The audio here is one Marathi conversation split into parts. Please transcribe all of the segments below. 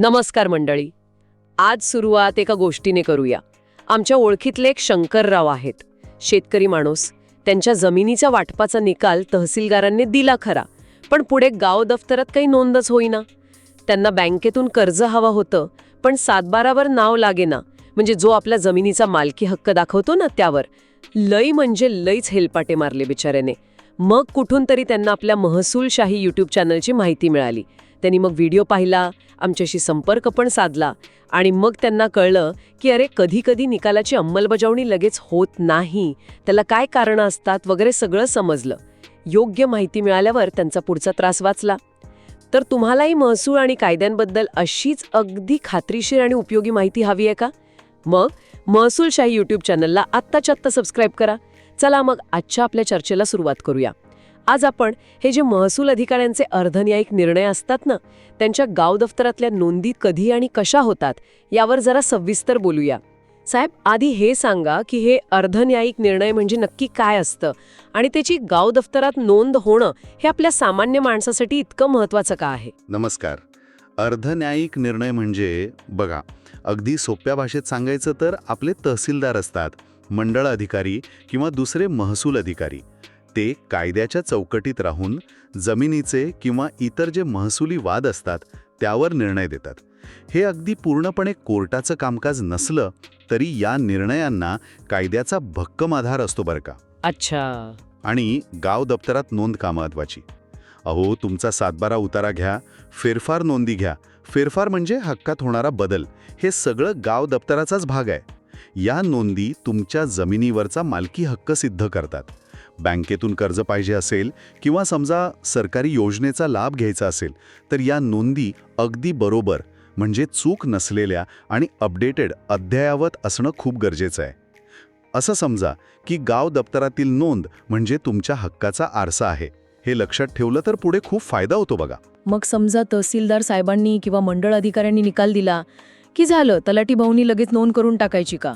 नमस्कार मंडळी. आज सुरुवात एका गोष्टीने करूया. आमच्या ओळखीतले एक शंकरराव आहेत. शेतकरी माणूस. त्यांच्या जमिनीच्या वाटपाचा निकाल तहसीलदारांनी दिला खरा. पण पुढे गाव दफ्तरात काही नोंदच होईना. त्यांना बँकेतून कर्ज हवं होतं पण सातबारावर नाव लागेना. म्हणजे जो आपल्या जमिनीचा मालकी हक्क दाखवतो ना त्यावर. लई म्हणजे लईच हेलपाटे मारले बिचाऱ्याने. मग कुठून तरी त्यांना आपल्या महसूलशाही यूट्यूब चॅनलची माहिती मिळाली. त्यांनी मग व्हिडिओ पाहिला आमच्याशी संपर्क पण साधला आणि मग त्यांना कळलं की अरे कधी कधी निकालाची अंमलबजावणी लगेच होत नाही. त्याला काय कारणं असतात वगैरे सगळं समजलं. योग्य माहिती मिळाल्यावर त्यांचा पुढचा त्रास वाचला. तर तुम्हालाही महसूल आणि कायद्यांबद्दल अशीच अगदी खात्रीशीर आणि उपयोगी माहिती हवी आहे का? मग महसूलशाही यूट्यूब चॅनलला आत्ताच्या आत्ता सबस्क्राईब करा. चला मग आजच्या आपल्या चर्चेला सुरुवात करूया. आज आपण हे जे महसूल अधिकाऱ्यांचे अर्धन्यायिक निर्णय असतात ना त्यांच्या गाव दफ्तरातल्या नोंदी कधी आणि कशा होतात यावर जरा सविस्तर बोलूया. साहेब आधी हे सांगा की हे अर्धन्यायिक निर्णय म्हणजे नक्की काय असतं आणि त्याची गाव दफ्तरात नोंद होणं हे आपल्या सामान्य माणसासाठी इतकं महत्वाचं का आहे? नमस्कार. अर्धन्यायिक निर्णय म्हणजे बघा अगदी सोप्या भाषेत सांगायचं तर आपले तहसीलदार असतात मंडळ अधिकारी किंवा दुसरे महसूल अधिकारी. ते कायद्याच्या चौकटीत राहून जमिनीचे किंवा इतर जे महसुली वाद असतात त्यावर निर्णय देतात. हे अगदी पूर्णपणे कोर्टाचं कामकाज नसलं तरी या निर्णयांना कायद्याचा भक्कम आधार असतो बरं का. अच्छा. आणि गाव दप्तरात नोंद का महत्वाची? अहो तुमचा सातबारा उतारा घ्या फेरफार नोंदी घ्या. फेरफार म्हणजे हक्कात होणारा बदल. हे सगळं गाव दप्तराचाच भाग आहे. या नोंदी तुमच्या जमिनीवरचा मालकी हक्क सिद्ध करतात. बँकेतून कर्ज पाहिजे असेल किंवा समजा सरकारी योजनेचा लाभ घ्यायचा असेल तर या नोंदी अगदी बरोबर म्हणजे चूक नसलेल्या आणि अपडेटेड अद्ययावत असणं खूप गरजेचं आहे. असं समजा की गाव दप्तरातील नोंद म्हणजे तुमच्या हक्काचा आरसा आहे. हे लक्षात ठेवलं तर पुढे खूप फायदा होतो बघा. मग समजा तहसीलदार साहेबांनी किंवा मंडळ अधिकाऱ्यांनी निकाल दिला की झालं तलाठी भाऊनी लगेच नोंद करून टाकायची का?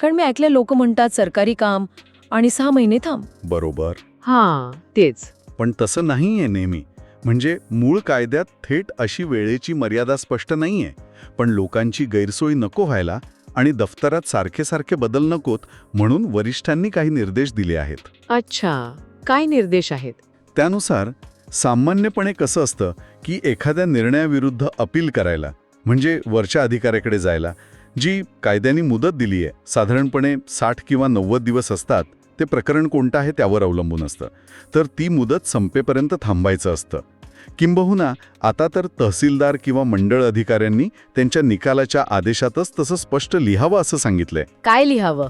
कारण मी ऐकले लोक म्हणतात सरकारी काम आणि सहा महिने थांब. बरोबर. हां तेच. पण तसं नाही आहे नेहमी. म्हणजे मूळ कायद्यात थेट अशी वेळेची मर्यादा स्पष्ट नाही आहे पण लोकांची गैरसोय नको व्हायला आणि दफ्तरात सारखे सारखे बदल नकोत म्हणून वरिष्ठांनी काही निर्देश दिले आहेत. अच्छा काय निर्देश आहेत? त्यानुसार सामान्यपणे कसं असतं की एखाद्या निर्णयाविरुद्ध अपील करायला म्हणजे वरच्या अधिकाऱ्याकडे जायला जी कायद्याने मुदत दिली आहे साधारणपणे साठ किंवा नव्वद दिवस असतात ते प्रकरण कोणतं आहे त्यावर अवलंबून असतं. तर ती मुदत संपेपर्यंत थांबायचं असतं. किंबहुना आता तर तहसीलदार किंवा मंडळ अधिकाऱ्यांनी त्यांच्या निकालाच्या आदेशातच तसं स्पष्ट लिहावं असं सांगितलंय. काय लिहावं?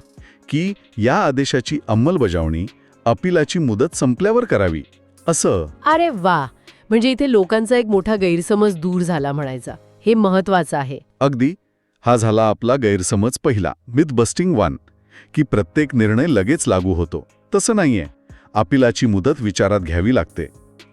की या आदेशाची अंमलबजावणी अपिलाची मुदत संपल्यावर करावी. असं. अरे वा! म्हणजे इथे लोकांचा एक मोठा गैरसमज दूर झाला म्हणायचा. हे महत्वाचं आहे. अगदी. हा झाला आपला गैरसमज पहिला. Myth busting one. की प्रत्येक निर्णय लगेच लागू होतो. तसं नाहीये. अपिलाची मुदत विचारात घ्यावी लागते.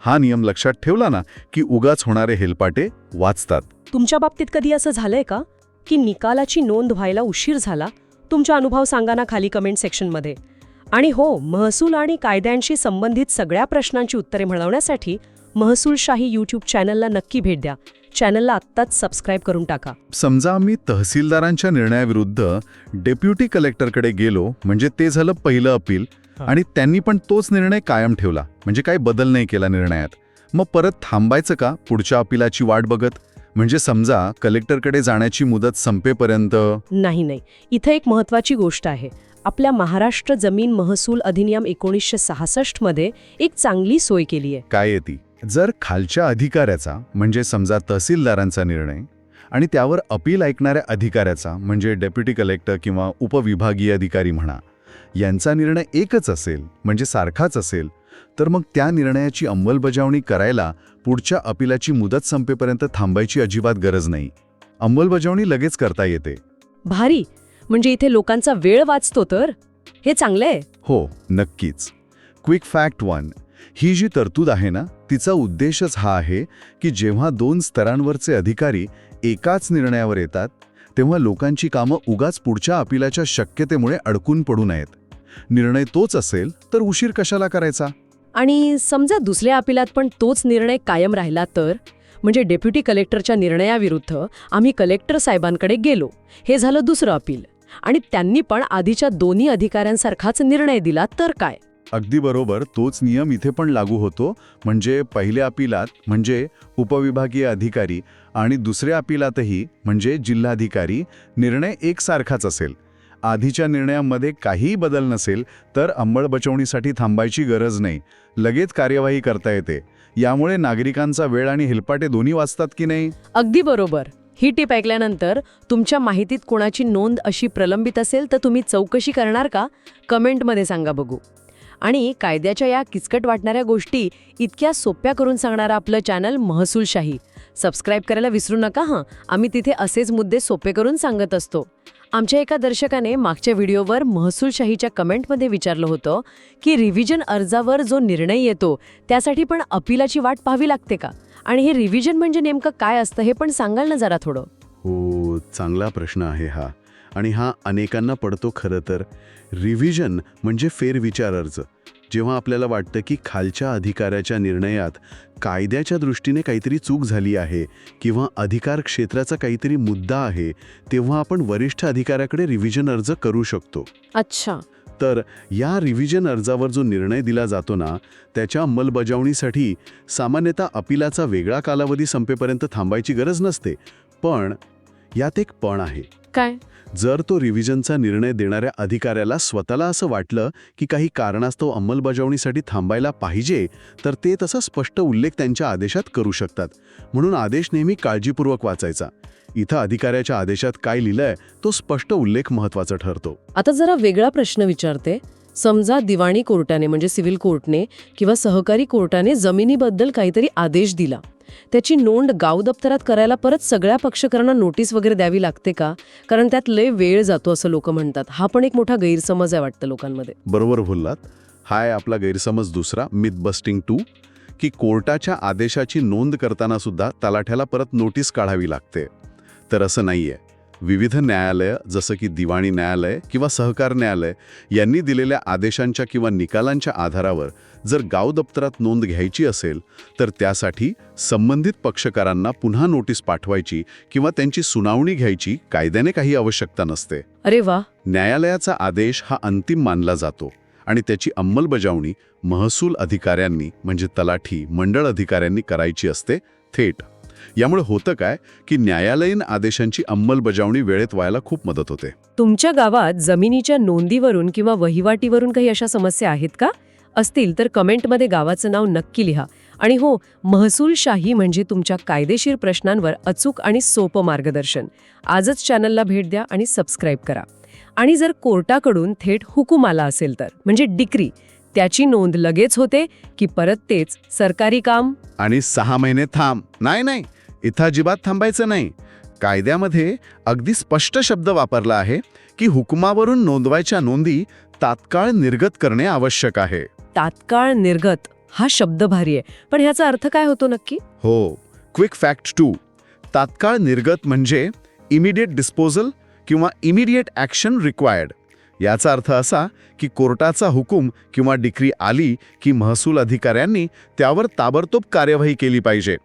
हा नियम लक्षात ठेवला ना की उगाच होणारे हेलपाटे वाचतात. तुमच्या बाबतीत कधी असं झालंय का? की निकालाची नोंद व्हायला उशीर झाला? तुमचा अनुभव सांगा ना खाली कमेंट सेक्शनमध्ये आणि हो महसूल आणि कायद्यांशी संबंधित सगळ्या प्रश्नांची उत्तरे मिळवण्यासाठी महसूलशाही यूट्यूब चॅनलला नक्की भेट द्या. चॅनलला आत्ताच सबस्क्राईब करून टाका. समजा आम्ही तहसीलदारांच्या निर्णयाविरुद्ध डेप्युटी कलेक्टरकडे गेलो म्हणजे ते झालं पहिलं अपील आणि त्यांनी पण तोच निर्णय कायम ठेवला म्हणजे काही बदल नाही केला निर्णयात. मग परत थांबायचं का पुढच्या अपिलाची वाट बघत? म्हणजे समजा कलेक्टरकडे जाण्याची मुदत संपेपर्यंत? नाही नाही. इथे एक महत्वाची गोष्ट आहे. आपल्या महाराष्ट्र जमीन महसूल अधिनियम एकोणीसशे सहासष्टमध्ये एक चांगली सोय केली आहे काय येते जर खालच्या अधिकाऱ्याचा म्हणजे समजा तहसीलदारांचा निर्णय आणि त्यावर अपील ऐकणाऱ्या अधिकाऱ्याचा म्हणजे डेप्युटी कलेक्टर किंवा उपविभागीय अधिकारी म्हणा यांचा निर्णय एकच असेल म्हणजे सारखाच असेल तर मग त्या निर्णयाची अंमलबजावणी करायला पुढच्या अपिलाची मुदत संपेपर्यंत थांबायची अजिबात गरज नाही. अंमलबजावणी लगेच करता येते. भारी! म्हणजे इथे लोकांचा वेळ वाचतो तर? हे चांगलं आहे हो नक्कीच. क्विक फॅक्ट वन ही जी तरतूद आहे ना तिचा उद्देशच हा आहे की जेव्हा दोन स्तरांवरचे अधिकारी एकाच निर्णयावर येतात तेव्हा लोकांची कामं उगाच पुढच्या अपिलाच्या शक्यतेमुळे अडकून पडू नयेत. निर्णय तोच असेल तर उशीर कशाला करायचा? आणि समजा दुसऱ्या अपिलात पण तोच निर्णय कायम राहिला तर म्हणजे डेप्युटी कलेक्टरच्या निर्णयाविरुद्ध आम्ही कलेक्टर साहेबांकडे गेलो हे झालं दुसरं अपील. आणि त्यांनी पण आधीच्या दोन्ही अधिकाऱ्यांसारखाच निर्णय दिला तर काय? अगदी बरोबर तोच नियम इथे पण लागू होतो म्हणजे पहिल्या अपिलात म्हणजे उपविभागीय अधिकारी आणि दुसऱ्या अपिलातही म्हणजे जिल्हाधिकारी निर्णय एकसारखाच असेल. आधीच्या निर्णयामध्ये काहीही बदल नसेल तर अंमलबजावणीसाठी थांबायची गरज नाही. लगेच कार्यवाही करता येते. यामुळे नागरिकांचा वेळ आणि हेलपाटे दोन्ही वाचतात की नाही? अगदी बरोबर. ही टीप ऐकल्यानंतर तुमच्या माहितीत कोणाची नोंद अशी प्रलंबित असेल तर तुम्ही चौकशी करणार का? कमेंटमध्ये सांगा बघू. आणि कायद्याच्या या किचकट वाटणाऱ्या गोष्टी इतक्या सोप्या करून सांगणारं आपलं चॅनल महसूलशाही सबस्क्राईब करायला विसरू नका हां. आम्ही तिथे असेच मुद्दे सोपे करून सांगत असतो. आमच्या एका दर्शकाने मागच्या व्हिडिओवर महसूलशाहीच्या कमेंटमध्ये विचारलं होतं की रिव्हिजन अर्जावर जो निर्णय येतो त्यासाठी पण अपिलाची वाट पाहावी लागते का? आणि हे रिव्हिजन म्हणजे नेमकं काय असतं हे पण सांगाल ना जरा थोडं? हो चांगला प्रश्न आहे हा. आणि हा अनेकांना पडतो खरं तर. रिव्हिजन म्हणजे फेरविचार अर्ज. जेव्हा आपल्याला वाटतं की खालच्या अधिकाऱ्याच्या निर्णयात कायद्याच्या दृष्टीने काहीतरी चूक झाली आहे किंवा अधिकार क्षेत्राचा काहीतरी मुद्दा आहे तेव्हा आपण वरिष्ठ अधिकाऱ्याकडे रिव्हिजन अर्ज करू शकतो. अच्छा. तर या रिव्हिजन अर्जावर जो निर्णय दिला जातो ना त्याच्या अंमलबजावणीसाठी सामान्यतः अपिलाचा वेगळा कालावधी संपेपर्यंत थांबायची गरज नसते. पण यात एक पण आहे. काय? जर तो रिव्हिजनचा निर्णय देणाऱ्या अधिकाऱ्याला स्वतःला असं वाटलं की काही कारणास्तव अंमलबजावणीसाठी थांबायला पाहिजे तर ते तसा स्पष्ट उल्लेख त्यांच्या आदेशात करू शकतात. म्हणून आदेश नेहमी काळजीपूर्वक वाचायचा. इथं अधिकाऱ्याच्या आदेशात काय लिहिलंय तो स्पष्ट उल्लेख महत्त्वाचा ठरतो. आता जरा वेगळा प्रश्न विचारते. समजा दिवाणी कोर्टाने म्हणजे सिव्हिल कोर्टने किंवा सहकारी कोर्टाने जमिनीबद्दल काहीतरी आदेश दिला. त्याची नोंद गाव दप्तरात करायला परत सगळ्या पक्षकारांना नोटीस वगैरे द्यावी लागते का? कारण त्यात लय वेळ जातो असं लोक म्हणतात. हा पण एक मोठा गैरसमज आहे वाटतं लोकांमध्ये. बरोबर बोललात. हा आहे आपला गैरसमज दुसरा मिथ बस्टिंग टू की कोर्टाच्या आदेशाची नोंद करताना सुद्धा तलाठ्याला परत नोटीस काढावी लागते. तर असं नाहीये. विविध न्यायालय जसं की दिवाणी न्यायालय किंवा सहकार न्यायालय यांनी दिलेल्या आदेशांच्या किंवा निकालांच्या आधारावर जर गाव दप्तरात नोंद घ्यायची असेल तर त्यासाठी संबंधित पक्षकारांना पुन्हा नोटीस पाठवायची किंवा त्यांची सुनावणी घ्यायची कायद्याने काही आवश्यकता नसते. अरे वा! न्यायालयाचा आदेश हा अंतिम मानला जातो आणि त्याची अंमलबजावणी महसूल अधिकाऱ्यांनी म्हणजे तलाठी मंडळ अधिकाऱ्यांनी करायची असते थेट. यामुळे होतं काय की न्यायालयीन आदेशांची अंमलबजावणी वेळेत व्हायला खूप मदत होते. तुमच्या गावात जमिनीच्या नोंदीवरून किंवा वहिवाटीवरून काही अशा समस्या आहेत का? असतील तर कमेंटमध्ये गावाचं नाव नक्की लिहा. आणि हो महसूलशाही म्हणजे तुमच्या कायदेशीर प्रश्नांवर अचूक आणि सोपं मार्गदर्शन. आजच चॅनलला भेट द्या आणि सबस्क्राईब करा. आणि जर कोर्टाकडून थेट हुकूम आला असेल तर म्हणजे डिक्री त्याची नोंद लगेच होते की परत तेच सरकारी काम? आणि सहा महिने थांब. नाही नाही. इथं अजिबात थांबायचं नाही. कायद्यामध्ये अगदी स्पष्ट शब्द वापरला आहे की हुकुमावरून नोंदवायच्या नोंदी तात्काळ निर्गत करणे आवश्यक आहे. तात्काळ निर्गत हा शब्द भारी आहे. पण ह्याचा अर्थ काय होतो नक्की? हो क्विक फॅक्ट टू तात्काळ निर्गत म्हणजे इमिडिएट डिस्पोजल किंवा इमिडिएट ॲक्शन रिक्वायर्ड याचा अर्थ असा की कोर्टाचा हुकूम किंवा डिक्री आली की महसूल अधिकाऱ्यांनी त्यावर ताबडतोब कार्यवाही केली पाहिजे.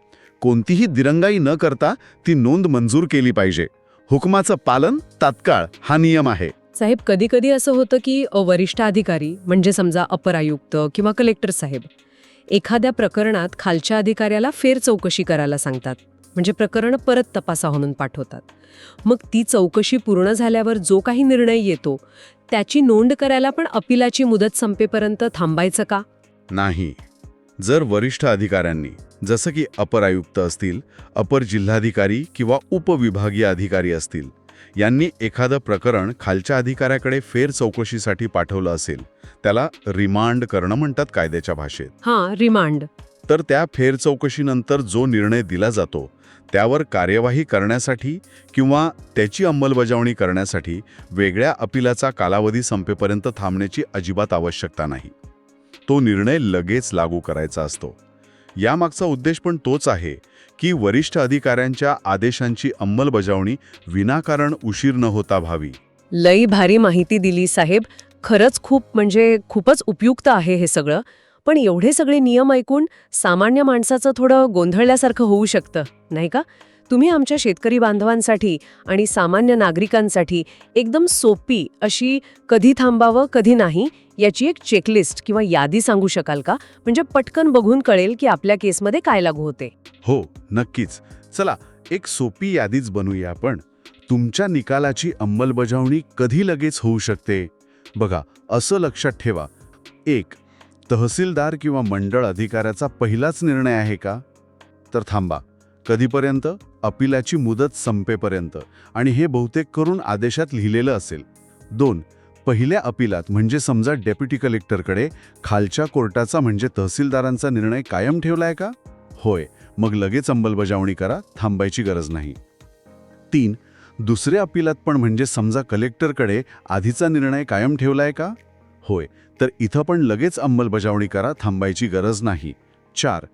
कोणतीही दिरंगाई न करता ती नोंद मंजूर केली पाहिजे. हुकमाचं पालन तात्काळ हा नियम आहे. साहेब कधी कधी असं होतं की वरिष्ठ अधिकारी म्हणजे समजा अपर आयुक्त किंवा कलेक्टर साहेब एखाद्या प्रकरणात खालच्या अधिकाऱ्याला फेर चौकशी करायला सांगतात. म्हणजे प्रकरण परत तपासा म्हणून पाठवतात. मग ती चौकशी पूर्ण झाल्यावर जो काही निर्णय येतो त्याची नोंद करायला पण अपिलाची मुदत संपेपर्यंत थांबायचं का? नाही. जर वरिष्ठ अधिकाऱ्यांनी जसं की अपर आयुक्त असतील अपर जिल्हाधिकारी किंवा उपविभागीय अधिकारी असतील यांनी एखादं प्रकरण खालच्या अधिकाऱ्याकडे फेर चौकशीसाठी पाठवलं असेल त्याला रिमांड करणं म्हणतात कायद्याच्या भाषेत. हां रिमांड. तर त्या फेर चौकशीनंतर जो निर्णय दिला जातो त्यावर कार्यवाही करण्यासाठी किंवा त्याची अंमलबजावणी करण्यासाठी वेगळ्या अपिलाचा कालावधी संपेपर्यंत थांबण्याची अजिबात आवश्यकता नाही. तो निर्णय लगेच लागू करायचा असतो. यामागचा उद्देश पण तोच आहे की वरिष्ठ अधिकाऱ्यांच्या आदेशांची अंमलबजावणी विनाकारण उशीर न होता व्हावी. लई भारी माहिती दिली साहेब. खरंच खूप म्हणजे खूपच उपयुक्त आहे हे सगळं. पण एवढे सगळे नियम ऐकून सामान्य माणसाचं थोडं गोंधळल्यासारखं होऊ शकतं नाही का? तुम्ही आमच्या शेतकरी बांधवांसाठी आणि सामान्य नागरिकांसाठी एकदम सोपी अशी कधी थांबावं कधी नाही याची एक चेकलिस्ट किंवा यादी सांगू शकाल का? म्हणजे पटकन बघून कळेल की आपल्या केसमध्ये काय लागू होते. हो नक्कीच. चला एक सोपी यादीच बनवूया आपण. तुमच्या निकालाची अंमलबजावणी कधी लगेच होऊ शकते? बघा असं लक्षात ठेवा. एक तहसीलदार किंवा मंडळ अधिकाऱ्याचा पहिलाच निर्णय आहे का? तर थांबा. कधीपर्यंत? अपिलाची मुदत संपेपर्यंत. आणि हे बहुतेक करून आदेशात लिहिलेलं असेल. दोन पहिल्या अपिलात म्हणजे समजा डेप्युटी कलेक्टरकडे खालच्या कोर्टाचा म्हणजे तहसीलदारांचा निर्णय कायम ठेवलाय का? होय. मग लगेच अंमलबजावणी करा थांबायची गरज नाही. तीन. दुसऱ्या अपिलात पण म्हणजे समजा कलेक्टरकडे आधीचा निर्णय कायम ठेवलाय का? होय. तर इथं पण लगेच अंमलबजावणी करा थांबायची गरज नाही. चार.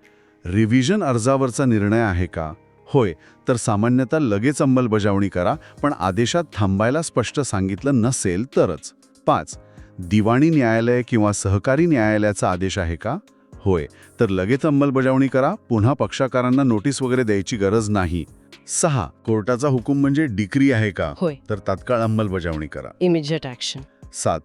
रिव्हिजन अर्जावरचा निर्णय आहे का? होय. तर सामान्यतः लगेच अंमलबजावणी करा पण आदेशात थांबायला स्पष्ट सांगितलं नसेल तरच. पाच. दिवाणी न्यायालय किंवा सहकारी न्यायालयाचा आदेश आहे का? होय. तर लगेच अंमलबजावणी करा. पुन्हा पक्षकारांना नोटीस वगैरे द्यायची गरज नाही. सहा. कोर्टाचा हुकूम म्हणजे डिक्री आहे का? होय. तर तात्काळ अंमलबजावणी करा. इमिजिएट ॲक्शन सात.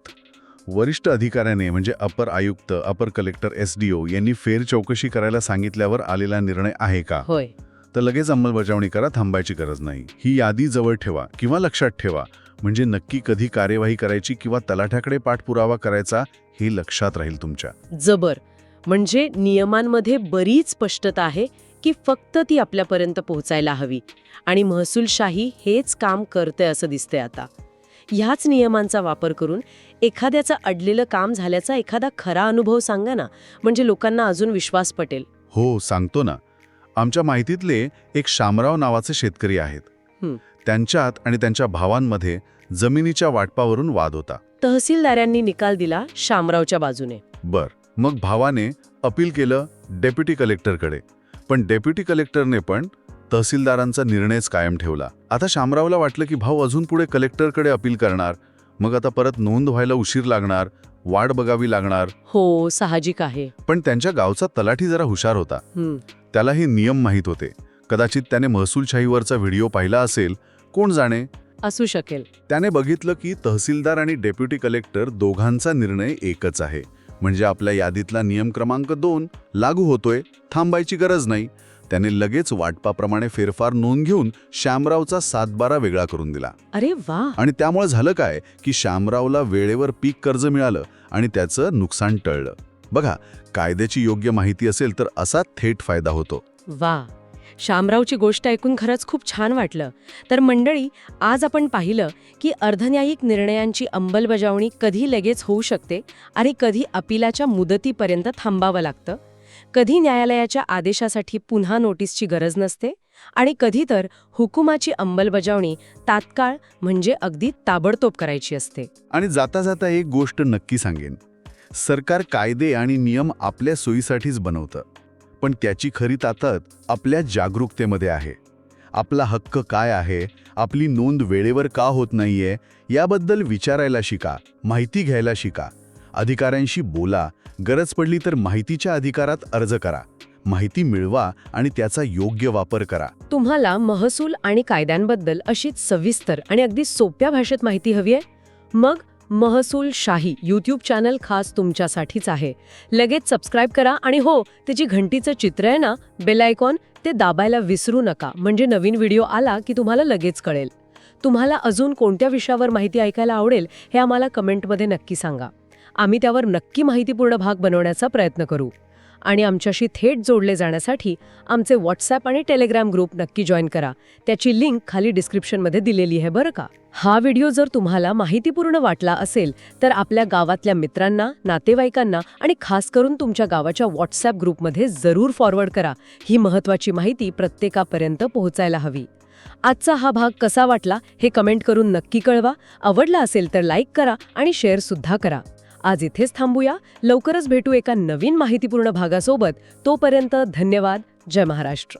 वरिष्ठ अधिकाऱ्याने म्हणजे अपर आयुक्त अपर कलेक्टर एस डी ओ यांनी फेर चौकशी करायला सांगितल्यावर आलेला निर्णय आहे का? होय. तर लगेच अंमलबजावणी करा. थांबायची गरज नाही. ही यादी जवळ ठेवा किंवा लक्षात ठेवा. म्हणजे नक्की कधी कार्यवाही करायची किंवा तलाठ्याकडे पाठपुरावा करायचा हे लक्षात राहील तुमच्या. जबर. म्हणजे नियमांमध्ये बरीच स्पष्टता आहे की फक्त ती आपल्यापर्यंत पोहोचायला हवी. आणि महसूलशाही हेच काम करते असं दिसतंय आता. ह्याच नियमांचा वापर करून एखाद्याचं अडलेलं काम झाल्याचा एखादा खरा अनुभव सांगा ना. म्हणजे लोकांना अजून विश्वास पटेल. हो सांगतो ना. आमच्या माहितीतले एक शामराव नावाचे शेतकरी आहेत. त्यांच्यात आणि त्यांच्या भावांमध्ये जमिनीच्या वाटपावरून वाद होता. तहसीलदारांनी निकाल दिला शामरावच्या बाजूने. बर मग भावाने अपील केलं डेप्युटी कलेक्टरकडे. पण डेप्युटी कलेक्टरने पण तहसीलदारांचा निर्णयच कायम ठेवला. आता शामरावला वाटलं की भाऊ अजून पुढे कलेक्टरकडे अपील करणार. मग आता परत नोंद व्हायला उशीर लागणार वाट बघावी लागणार. हो साहजिक आहे. पण त्यांच्या गावचा तलाठी जरा हुशार होता. त्याला हे नियम माहीत होते. कदाचित त्याने महसूलशाहीवरचा व्हिडिओ पाहिला असेल कोण जाणे? असू शकेल. त्याने बघितलं की तहसीलदार आणि डेप्युटी कलेक्टर दोघांचा निर्णय एकच आहे. म्हणजे आपल्या यादीतला नियम क्रमांक दोन लागू होतोय थांबायची गरज नाही. त्याने लगेच वाटपाप्रमाणे फेरफार नोंद घेऊन श्यामरावचा सातबारा वेगळा करून दिला. अरे वा! आणि त्यामुळे झालं काय? की श्यामरावला वेळेवर पीक कर्ज मिळालं आणि त्याचं नुकसान टळलं. बघा कायद्याची योग्य माहिती असेल तर असा थेट फायदा होतो. वा! शामरावची गोष्ट ऐकून खरंच खूप छान वाटलं. तर मंडळी आज आपण पाहिलं की अर्धन्यायिक निर्णयांची अंमलबजावणी कधी लगेच होऊ शकते आणि कधी अपिलाच्या मुदतीपर्यंत थांबावं लागतं? कधी न्यायालयाच्या आदेशासाठी पुन्हा नोटीसची गरज नसते? आणि कधी तर हुकुमाची अंमलबजावणी तात्काळ म्हणजे अगदी ताबडतोब करायची असते. आणि जाता जाता एक गोष्ट नक्की सांगेन. सरकार कायदे आणि नियम आपल्या सोयीसाठीच बनवतं. पण त्याची खरी ताकद आपल्या जागरूकतेमध्ये आहे. आपला हक्क काय आहे? आपली नोंद वेळेवर का होत नाहीये? याबद्दल विचारायला शिका माहिती घ्यायला शिका. अधिकाऱ्यांशी बोला गरज पडली तर माहितीच्या अधिकारात अर्ज करा. माहिती मिळवा आणि त्याचा योग्य वापर करा. तुम्हाला महसूल आणि कायद्यांबद्दल अशीच सविस्तर आणि अगदी सोप्या भाषेत माहिती हवी आहे? मग महसूल शाही यूट्यूब चॅनल खास तुमच्यासाठीच आहे. लगेच सबस्क्राईब करा आणि हो त्याची घंटीचं चित्र आहे ना बेल आयकॉन ते दाबायला विसरू नका. म्हणजे नवीन व्हिडिओ आला की तुम्हाला लगेच कळेल. तुम्हाला अजून कोणत्या विषयावर माहिती ऐकायला आवडेल हे आम्हाला कमेंटमध्ये नक्की सांगा. आम्ही त्यावर नक्की माहितीपूर्ण भाग बनवण्याचा प्रयत्न करू. आणि आमच्याशी थेट जोडले जाण्यासाठी आमचे व्हॉट्सॲप आणि टेलिग्राम ग्रुप नक्की जॉईन करा. त्याची लिंक खाली डिस्क्रिप्शनमध्ये दिलेली आहे बरं का? हा व्हिडिओ जर तुम्हाला माहितीपूर्ण वाटला असेल तर आपल्या गावातल्या मित्रांना नातेवाईकांना आणि खास करून तुमच्या गावाच्या व्हॉट्सॲप ग्रुपमध्ये जरूर फॉरवर्ड करा. ही महत्त्वाची माहिती प्रत्येकापर्यंत पोहोचायला हवी. आजचा हा भाग कसा वाटला हे कमेंट करून नक्की कळवा. आवडला असेल तर लाईक करा आणि शेअरसुद्धा करा. आज इथेच थांबूया. लवकरच भेटू एका नवीन माहितीपूर्ण भागासोबत. तोपर्यंत धन्यवाद. जय महाराष्ट्र.